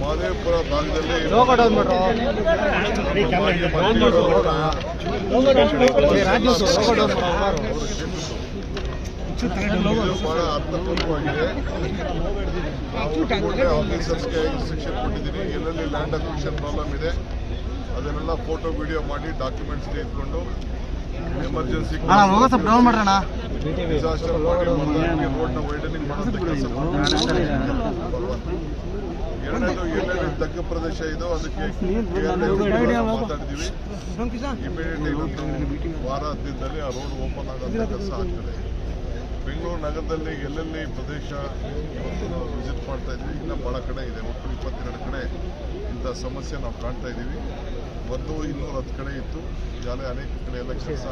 ಮಾದೇಪುರ ಭಾಗದಲ್ಲಿ ಬಹಳ ಅರ್ಥಪೂರ್ಣವಾಗಿದೆ ಆಫೀಸರ್ಸ್ಗೆ ಇನ್ಸ್ಟ್ರಕ್ಷನ್ ಕೊಟ್ಟಿದ್ದೀನಿ ಎಲ್ಲೆಲ್ಲಿ ಲ್ಯಾಂಡ್ ಅಕ್ವಿಷನ್ ಪ್ರಾಬ್ಲಮ್ ಇದೆ ಅದನ್ನೆಲ್ಲ ಫೋಟೋ ವಿಡಿಯೋ ಮಾಡಿ ಡಾಕ್ಯುಮೆಂಟ್ಸ್ ತೆಗೆದುಕೊಂಡು ಎಮರ್ಜೆನ್ಸಿ ಡೌನ್ ಡಿಸಾಸ್ಟರ್ ರೋಡ್ನ ವೈಡನಿಂಗ್ ಮಾಡೋಂಥ ಕೆಲಸ. ಎರಡನೇದು ಎಲ್ಲೆಲ್ಲಿ ತಗ್ಗು ಪ್ರದೇಶ ಇದೋ ಅದಕ್ಕೆ ಇಮಿಡಿಯೇಟ್ ಇವತ್ತು ವಾರ ಆ ರೋಡ್ ಓಪನ್ ಆಗೋಂಥ ಕೆಲಸ ಆಗ್ತದೆ. ಬೆಂಗಳೂರು ನಗರದಲ್ಲಿ ಎಲ್ಲೆಲ್ಲಿ ಪ್ರದೇಶ ಇವತ್ತು ನಾವು ವಿಸಿಟ್ ಮಾಡ್ತಾ ಇದ್ವಿ ಇನ್ನು ಭಾಳ ಕಡೆ ಇದೆ. ಒಟ್ಟು ಇಪ್ಪತ್ತೆರಡು ಕಡೆ ಇಂಥ ಸಮಸ್ಯೆ ನಾವು ಕಾಣ್ತಾ ಇದ್ದೀವಿ. ಒಂದು ಇನ್ನೂರ ಹತ್ತು ಕಡೆ ಇತ್ತು. ಈಗಾಗಲೇ ಅನೇಕ ಕಡೆ ಎಲ್ಲ ಕೆಲಸ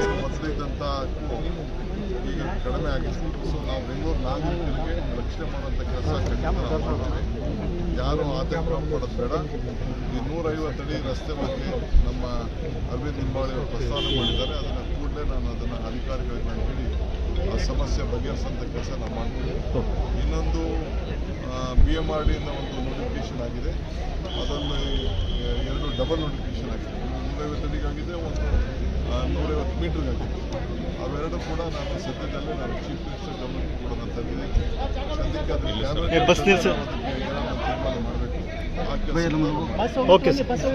ಏನು ಮೊದಲಿದ್ದಂಥ ಈಗ ಕಡಿಮೆ ಆಗಿತ್ತು. ಸೊ ನಾವು ಬೆಂಗಳೂರು ನಾಗರಿಕರಿಗೆ ರಕ್ಷಣೆ ಮಾಡುವಂಥ ಕೆಲಸ ಖಂಡಿತ ಯಾರು ಆತಂಕ ಮಾಡೋದು ಬೇಡ. ಈ ನೂರೈವತ್ತು ಅಡಿ ರಸ್ತೆ ಬಗ್ಗೆ ನಮ್ಮ ಅರವಿಂದ್ ಲಿಂಬಾಳಿ ಅವರು ಪ್ರಸ್ತಾವ ಮಾಡಿದ್ದಾರೆ. ಅದನ್ನು ಕೂಡಲೇ ನಾನು ಅದನ್ನು ಅಧಿಕಾರಿಗಳಿಗೆ ನಾನು ಹೇಳಿ ಆ ಸಮಸ್ಯೆ ಬಗೆಹರಿಸೋಂಥ ಕೆಲಸ ನಾವು ಮಾಡ್ತೀವಿ. ಇನ್ನೊಂದು ಬಿ ಎಂ ಆರ್ ಡಿಯಿಂದ ಒಂದು ನೋಟಿಫಿಕೇಶನ್ ಆಗಿದೆ. ಅದರಲ್ಲಿ ಎರಡು ಡಬಲ್ ನೋಟಿಫಿಕೇಶನ್ ಆಗಿದೆ. ನೂರೈವತ್ತು ಅಡಿಗಾಗಿದೆ ಒಂದು ಆ, ನೂರೈವತ್ತು ಮೀಟ್ರಿಗಾಗಿದೆ ಅವೆರಡು ಕೂಡ ನಾನು ಸದ್ಯದಲ್ಲೇ ನಾನು ಚೀಫ್ ಮಿನಿಸ್ಟರ್ ಗಮನಕ್ಕೆ ಕೊಡೋದಂತ ಸದ್ಯಕ್ಕೆ ಅದನ್ನು ಯಾರು ಬಸ್ ನಿಲ್ಸು. ತೀರ್ಮಾನ ಮಾಡಬೇಕು. ಆ ಕೆಲಸ ಓಕೆ ಸರ್